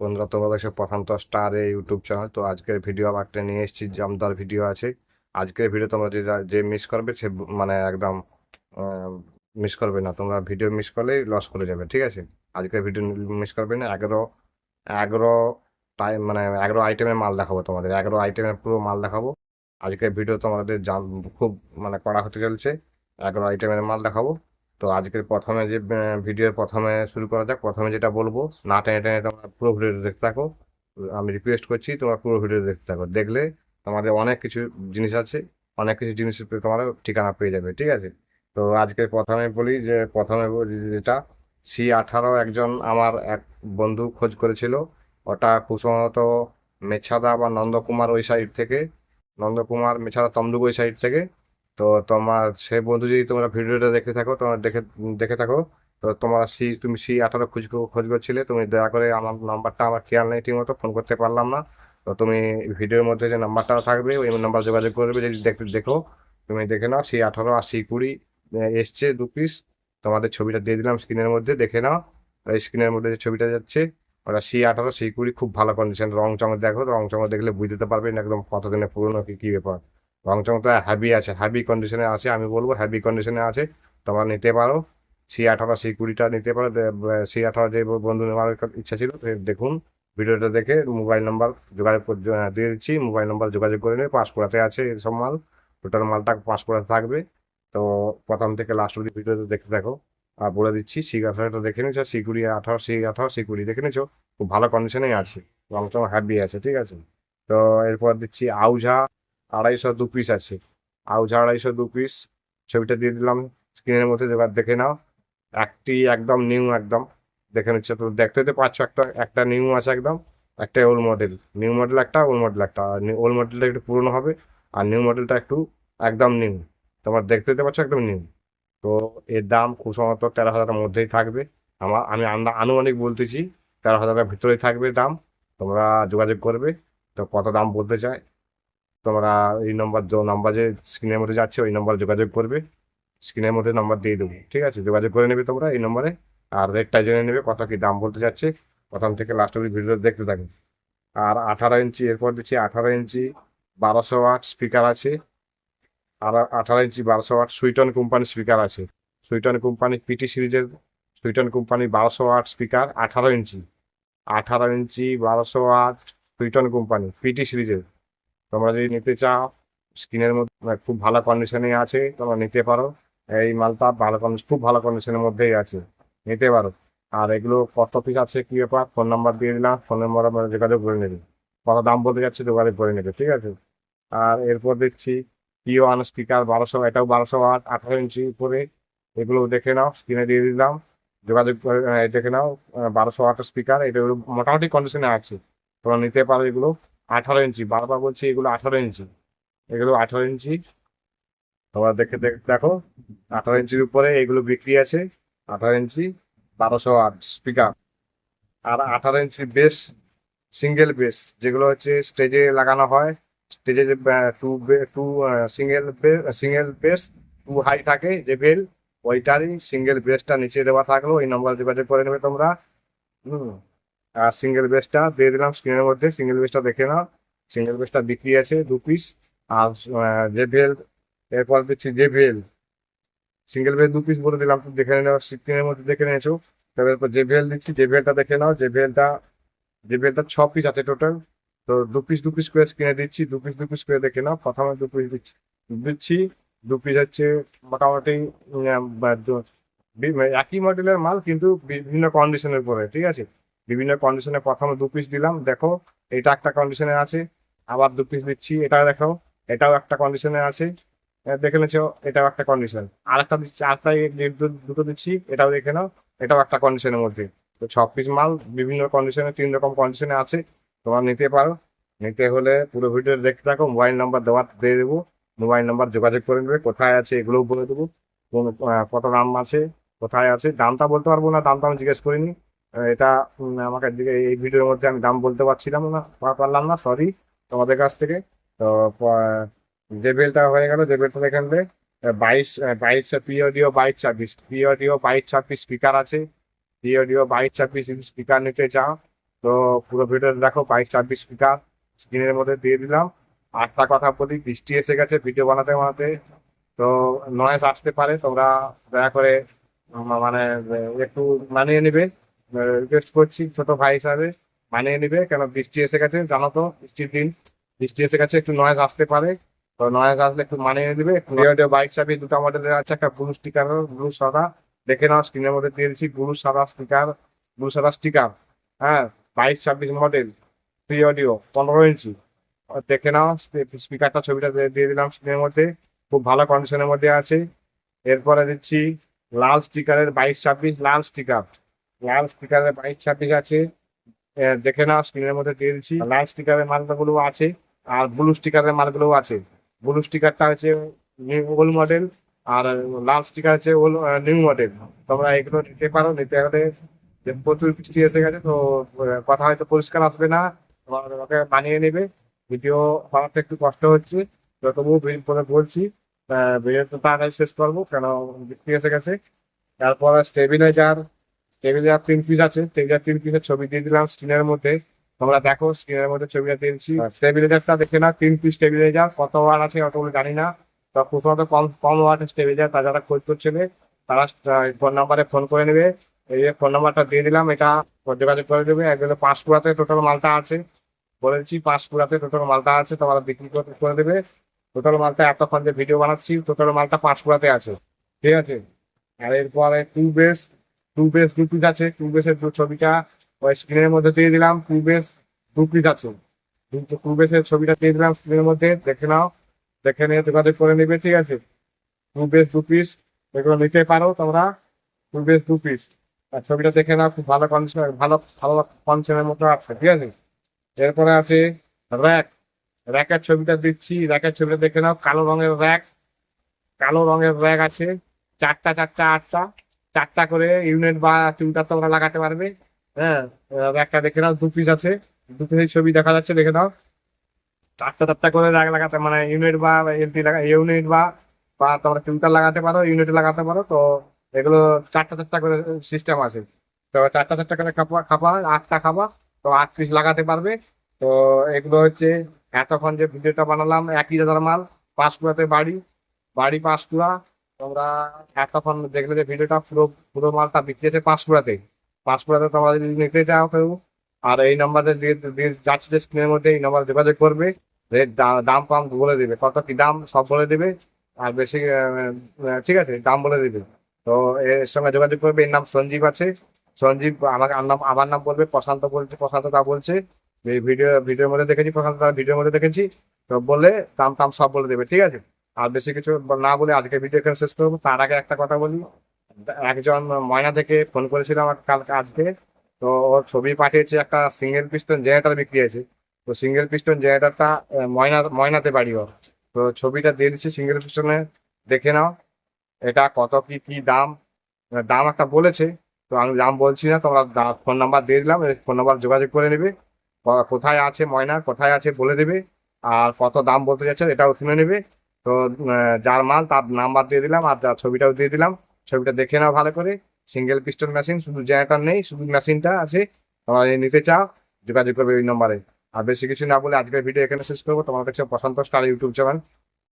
বন্ধুরা, তোমরা দেখছ প্রশান্ত স্টার এই ইউটিউব চ্যানেল তো আজকের ভিডিও আবার একটা নিয়ে এসেছি, জামদার ভিডিও আছে। আজকের ভিডিও তোমরা যে যে মিস করবে সে মানে একদম মিস করবে না। তোমরা ভিডিও মিস করলেই লস করে যাবে, ঠিক আছে? আজকের ভিডিও মিস করবে না। এগারো এগারো টাইম মানে এগারো আইটেমের মাল দেখাবো তোমাদের। এগারো আইটেমের পুরো মাল দেখাবো। আজকের ভিডিও তোমাদের জান খুব মানে কড়া হতে চলছে। এগারো আইটেমের মাল দেখাবো। তো আজকের প্রথমে যে ভিডিওর প্রথমে শুরু করা যাক, প্রথমে যেটা বলব, না টেনে টেনে তোমরা পুরো ভিডিও দেখতে থাকো। আমি রিকোয়েস্ট করছি তোমরা পুরো ভিডিও দেখতে থাকো। দেখলে তোমাদের অনেক কিছু জিনিস আছে, অনেক কিছু জিনিস তোমার ঠিকানা পেয়ে যাবে, ঠিক আছে? তো আজকে প্রথমে বলি যে, প্রথমে যেটা সি আঠারো একজন আমার এক বন্ধু খোঁজ করেছিল। ওটা খুব সম্ভবত মেছাদা বা নন্দকুমার ওই সাইড থেকে, নন্দকুমার মেছাদা তমলুক ওই সাইড থেকে। তো তোমার সে বন্ধু যদি তোমরা ভিডিওটা দেখে থাকো, তোমার দেখে দেখে থাকো, তো তোমার সি, তুমি সি আঠারো খোঁজ খোঁজ করছিলে তুমি দয়া করে আমার নাম্বারটা আমার খেয়াল নেই ঠিক মতো ফোন করতে পারলাম না। তো তুমি ভিডিওর মধ্যে যে নাম্বারটা থাকবে, ওই নাম্বার যোগাযোগ করবে, যদি দেখতে, দেখো, তুমি দেখে নাও, সি আঠারো আর সি কুড়ি এসছে দু পিস তোমাদের ছবিটা দিয়ে দিলাম স্ক্রিনের মধ্যে, দেখে নাও। স্ক্রিনের মধ্যে যে ছবিটা যাচ্ছে, ওটা সি আঠারো, সি কুড়ি, খুব ভালো কন্ডিশন রং চং দেখো, রং চং দেখলে বুঝতে পারবে না একদম কতদিনের পুরনো, কি কি ব্যাপার। রং চংটা হ্যাভি আছে হ্যাভি কন্ডিশনে আছে, আমি বলব হ্যাভি কন্ডিশনে আছে, তোমরা নিতে পারো। সি আঠারো সি কুড়িটা নিতে পারো সি আঠারো যে বন্ধু নেওয়ার ইচ্ছা ছিল দেখুন, ভিডিওটা দেখে মোবাইল নাম্বার যোগাযোগ দিয়ে দিচ্ছি মোবাইল নাম্বার যোগাযোগ করে নেবে পাঁশকুড়াতে আছে এসব মাল টোটাল মালটা পাঁশকুড়াতে থাকবে। তো প্রথম থেকে লাস্ট অব্দি ভিডিওতে দেখতে দেখো আর বলে দিচ্ছি সি আঠারোটা দেখে নিচ্ছ সি কুড়ি আঠারো সি আঠারো সি কুড়ি দেখে নিচ্ছ খুব ভালো কন্ডিশনেই আছে রং চং হ্যাভি আছে, ঠিক আছে? তো এরপর দিচ্ছি, আউঝা আড়াইশো দু পিস আছে। আউঝা আড়াইশো দু পিস ছবিটা দিয়ে দিলাম স্ক্রিনের মধ্যে এবার দেখে নাও। একটি একদম নিউ একদম। দেখে নিচ্ছে তো, দেখতে তো পাচ্ছ একটা একটা নিউ আছে একদম, একটা ওল্ড মডেল নিউ মডেল একটা ওল্ড মডেল একটা। ওল্ড মডেলটা একটু পুরনো হবে, আর নিউ মডেলটা একটু একদম নিউ তোমার দেখতে তো পাচ্ছ একদম নিউ তো এর দাম খুব সম্ভবত তেরো হাজারের মধ্যেই থাকবে। আমার, আমি আনুমানিক বলতেছি, তেরো হাজারের ভিতরেই থাকবে দাম। তোমরা যোগাযোগ করবে, তো কত দাম বলতে চাই তোমরা এই নম্বর নাম্বার যে স্ক্রিনের মধ্যে যাচ্ছে, ওই নম্বরে যোগাযোগ করবে। স্ক্রিনের মধ্যে নাম্বার দিয়ে দেবো, ঠিক আছে? যোগাযোগ করে নেবে তোমরা এই নম্বরে আর রেটটা জেনে নেবে কত কি দাম বলতে যাচ্ছে। প্রথম থেকে লাস্ট অব্দি ভিডিও দেখতে থাকবে আর আঠারো ইঞ্চি, এরপর দিচ্ছি আঠারো ইঞ্চি, বারোশো ওয়াট স্পিকার আছে। আর আঠারো ইঞ্চি, বারোশো ওয়াট সুইটন কোম্পানির স্পিকার আছে। সুইটন কোম্পানি পিটি সিরিজের সুইটন কোম্পানি বারোশো ওয়াট স্পিকার আঠারো ইঞ্চি। আঠারো ইঞ্চি, বারোশো ওয়াট সুইটন কোম্পানি পিটি সিরিজের তোমরা যদি নিতে চাও স্কিনের মধ্যে মানে খুব ভালো কন্ডিশনে আছে, তোমরা নিতে পারো। এই মালটা ভালো কন্ডিশন খুব ভালো কন্ডিশনের মধ্যেই আছে। নিতে পারো। আর এগুলো কত পিস আছে কি ব্যাপার ফোন নাম্বার দিয়ে দিলাম ফোন নাম্বার আমরা যোগাযোগ করে নেবে। কত দাম বলতে যাচ্ছে যোগাযোগ করে নেবে, ঠিক আছে? আর এরপর দেখছি পিও ওয়ান স্পিকার বারোশো, এটাও বারোশো আট আঠারো ইঞ্চি উপরে। এগুলো দেখে নাও স্ক্রিনে দিয়ে দিলাম। যোগাযোগ করে দেখে নাও বারোশো আট স্পিকার এটা মোটামুটি কন্ডিশনে আছে। তোমরা নিতে পারো এগুলো। আঠারো ইঞ্চি, বারবার বলছি এগুলো আঠারো ইঞ্চি। এগুলো আঠারো ইঞ্চি। তোমরা দেখে দেখ- আঠারো ইঞ্চির উপরে এগুলো বিক্রি আছে, আঠারো ইঞ্চি, বারোশো আট স্পিকার আর আঠারো ইঞ্চি বেস সিঙ্গেল বেস যেগুলো হচ্ছে স্টেজে লাগানো হয় স্টেজে two two single single bass two high থাকে, যে বেল ওইটারই সিঙ্গেল বেসটা নিচে দেওয়া থাকল, এই নম্বর যোগাযোগ করে নেবে তোমরা। হুম। আর সিঙ্গেল বেসটা দিয়ে দিলাম স্ক্রিনের মধ্যে। সিঙ্গেল বেসটা দেখে নাও। সিঙ্গেল বেসটা বিক্রি আছে দু পিস আর বেল এরপর দিচ্ছি বেল সিঙ্গেল বেল দু পিস বলে দিলাম। দেখে নাও স্ক্রিনের মধ্যে দেখে নিয়েছো। তবে এরপর বেল দিচ্ছি বেলটা দেখে নাও। যে বেলটা ছ পিস আছে টোটাল তো দু পিস দু পিস করে স্ক্রিনে দিচ্ছি। দু পিস দু পিস করে দেখে নাও। প্রথমে দু পিস দিচ্ছি দিচ্ছি। দু পিস হচ্ছে মোটামুটি একই মডেলের মাল, কিন্তু বিভিন্ন কন্ডিশনের পরে ঠিক আছে? বিভিন্ন কন্ডিশনে প্রথমে দু পিস দিলাম, দেখো, এটা একটা কন্ডিশনে আছে, আবার দু পিস দিচ্ছি এটা দেখো, এটাও একটা কন্ডিশনে আছে দেখে নিচ্ছ এটাও একটা কন্ডিশন আর একটা দিচ্ছি, আরেকটা দুটো দিচ্ছি, এটাও দেখে নাও, এটাও একটা কন্ডিশনের মধ্যে, তো ছ পিস মাল, বিভিন্ন কন্ডিশনে তিন রকম কন্ডিশনে আছে, তোমরা নিতে পারো, নিতে হলে পুরো ভিডিও দেখতে থাকো মোবাইল নাম্বার দেওয়া, দিয়ে দেবো মোবাইল নাম্বার যোগাযোগ করে নেবে, কোথায় আছে এগুলোও বলে দেবো, কোন কত দাম আছে, কোথায় আছে, দামটা বলতে পারব না, দামটা আমি জিজ্ঞেস করিনি এটা আমাকে দিকে এই ভিডিওর মধ্যে আমি দাম বলতে পারছিলাম না পারলাম না সরি তোমাদের কাছ থেকে। তো যে বেলটা হয়ে গেল যে বেলটা নেবে আহ, বাইশ বাইশ পিওডিও বাইশ ছাব্বিশ পিওডিও বাইশ ছাব্বিশ স্পিকার আছে। পিওডিও বাইশ ছাব্বিশ স্পিকার নিতে চাও তো পুরো ভিডিও দেখো বাইশ ছাব্বিশ স্পিকার স্ক্রিনের মধ্যে দিয়ে দিলাম। আটটা কথা বলি বৃষ্টি এসে গেছে ভিডিও বানাতে বানাতে তো নয়েজ আসতে পারে তোমরা দয়া করে মানে একটু মানিয়ে নিবে। রিকোয়েস্ট করছি ছোট ভাই হিসাবে মানিয়ে নিবে। কেন বৃষ্টি এসে গেছে জানো তো, বৃষ্টির দিন। বৃষ্টি এসে গেছে, একটু নয়েজ আসতে পারে। তো নয়েজ আসলে একটু মানিয়ে নিবে। বাইক চাবি দুটো মডেলের আছে, একটা ব্লু স্টিকার ব্লু সাদা। দেখে নাও স্ক্রিনের মধ্যে দিয়ে দিচ্ছি ব্লু সাদা স্টিকার ব্লু সাদা স্টিকার হ্যাঁ বাইশ ছাব্বিশ মডেল ফ্রি অডিও পনেরো ইঞ্চি দেখে নাও স্পিকারটা ছবিটা দিয়ে দিলাম স্ক্রিনের মধ্যে। খুব ভালো কন্ডিশনের মধ্যে আছে। এরপরে দিচ্ছি লাল স্টিকারের বাইশ ছাব্বিশ, লাল স্টিকার লাল স্টিকারের বাইশ ছাব্বিশ আছে। দেখে নাও স্ক্রিনের মধ্যে দিয়ে দিচ্ছি। লাল স্টিকারের মালগুলো আছে আর ব্লু স্টিকারের মালগুলো আছে। ব্লু স্টিকারটা হচ্ছে ওল্ড মডেল আর লাল স্টিকার আছে ওল্ড নিউ মডেল তোমরা এগুলো নিতে পারো, নিতে যে প্রচুর বৃষ্টি এসে গেছে, তো কথা হয়তো পরিষ্কার আসবে না। তোমার ওকে মানিয়ে নেবে। ভিডিও বানাতে একটু কষ্ট হচ্ছে, তো তবুও বলছি ভিডিও তো তাড়াতাড়ি শেষ করব, কেন বৃষ্টি এসে গেছে। তারপর স্টেবিলাইজার স্টেবিলাইজার তিন পিস আছে স্টেবিলাইজার তিন পিসের ছবি দিয়ে দিলাম স্ক্রিনের মধ্যে। তোমরা দেখো স্ক্রিনের মধ্যে ছবিটা দিয়েছি স্টেবিলাইজারটা দেখে না তিন পিস স্টেবিলাইজার কত ওয়াট আছে অতগুলো জানি না। তো প্রথমত কম কম ওয়াটের স্টেবিলাইজার তারা যারা খোঁজ করছিলে তারা ফোন নাম্বারে ফোন করে নেবে। এই যে ফোন নাম্বারটা দিয়ে দিলাম এটা যোগাযোগ করে দেবে। একদম পাঁশকুড়াতে টোটাল মালটা আছে। বলেছি পাঁশকুড়াতে টোটাল মালটা আছে তোমরা বিক্রি করে দেবে। টোটাল মালটা এতক্ষণ যে ভিডিও বানাচ্ছি টোটাল মালটা পাঁশকুড়াতে আছে। ঠিক আছে? আর এরপরে টু বেস টু বেস দু পিস আছে। টু বেসের ছবিটা ওই স্ক্রিনের মধ্যে দিয়ে দিলাম। টু বেস দু পিস আছে। টু বেসের ছবিটা দিয়ে দিলাম স্ক্রিনের মধ্যে। দেখে নাও। দেখে নিয়ে যোগাযোগ করে নেবে, ঠিক আছে? টু বেস দু পিস এগুলো নিতে পারো তোমরা। টু বেস দু পিস আর ছবিটা দেখে নাও, খুব ভালো কন্ডিশন ভালো ভালো কন্ডিশনের মতো আছে, ঠিক আছে? এরপরে আছে র্যাক র্যাকের ছবিটা দিচ্ছি। র্যাকের ছবিটা দেখে নাও, কালো রঙের র্যাক কালো রঙের র্যাক আছে। চারটা চারটা, আটটা। চারটা করে ইউনিট বা টিউটার তোমরা লাগাতে পারবে। হ্যাঁ একটা দেখে নাও, দু পিস আছে। দু পিসের ছবি দেখা যাচ্ছে, দেখে নাও। চারটা চারটা করে র্যাক লাগাতে মানে ইউনিট বা এলটি লাগা ইউনিট বা বা তোমরা টিউটার লাগাতে পারো ইউনিট লাগাতে পারো, তো এগুলো চারটা চারটা করে সিস্টেম আছে। তো চারটা চারটা করে খাপা খাপা, আটটা খাপা, তো আট পিস লাগাতে পারবে। তো এগুলো হচ্ছে, এতক্ষণ যে ভিডিওটা বানালাম, একই দাদার মাল পাঁশকুড়াতে বাড়ি বাড়ি পাঁশকুড়া তোমরা এতক্ষণ দেখলে যে ভিডিওটা পুরো পুরো মালটা বিক্রি আছে পাঁশকুড়াতে। পাঁশকুড়াতে তোমরা যদি নিতে চাও কেউ, আর এই নাম্বারে যাচ্ছে যে স্ক্রিনের মধ্যে, এই নাম্বার যোগাযোগ করবে দাম ফাম বলে দেবে। কত কি দাম, সব বলে দেবে, আর বেশি ঠিক আছে, দাম বলে দেবে। তো এর সঙ্গে যোগাযোগ করবে, এর নাম সঞ্জীব আছে। সঞ্জীব আমাকে, আমার নাম আমার নাম বলবে, প্রশান্ত বলছে, প্রশান্ত তা বলছে। ভিডিও ভিডিওর মধ্যে দেখেছি, প্রশান্ত ভিডিওর মধ্যে দেখেছি। তো বলে দাম টাম সব বলে দেবে, ঠিক আছে? আর বেশি কিছু না বলে আজকে ভিডিও এখানে শেষ করব। তার আগে একটা কথা বলি। একজন ময়না থেকে ফোন করেছিল আমার কালকে আজকে। তো ওর ছবি পাঠিয়েছে একটা সিঙ্গেল পিস্টন জেনারেটর বিক্রি আছে তো সিঙ্গেল পিস্টন জেনারেটরটা ময়না ময়নাতে বাড়ি ওর তো ছবিটা দিয়ে দিচ্ছি সিঙ্গেল পিস্টনে দেখে নাও। এটা কত কি কি দাম? দাম একটা বলেছে। তো আমি দাম বলছি না, তোমরা ফোন নাম্বার দিয়ে দিলাম। ফোন নাম্বার যোগাযোগ করে নেবে। কোথায় আছে ময়না, কোথায় আছে বলে দেবে। আর কত দাম বলতে যাচ্ছে এটাও শুনে নেবে। তো যার মাল তার নাম্বার দিয়ে দিলাম আর যার ছবিটাও দিয়ে দিলাম। ছবিটা দেখে নাও ভালো করে। সিঙ্গেল পিস্টল মেশিন শুধু জেনারেটার নেই, শুধু মেশিনটা আছে। তোমরা নিতে চাও, যোগাযোগ করবে এই নম্বরে আর বেশি কিছু না বলে আজকের ভিডিও এখানে শেষ করব। তোমার কাছে প্রশান্ত স্টার ইউটিউব চ্যানেল।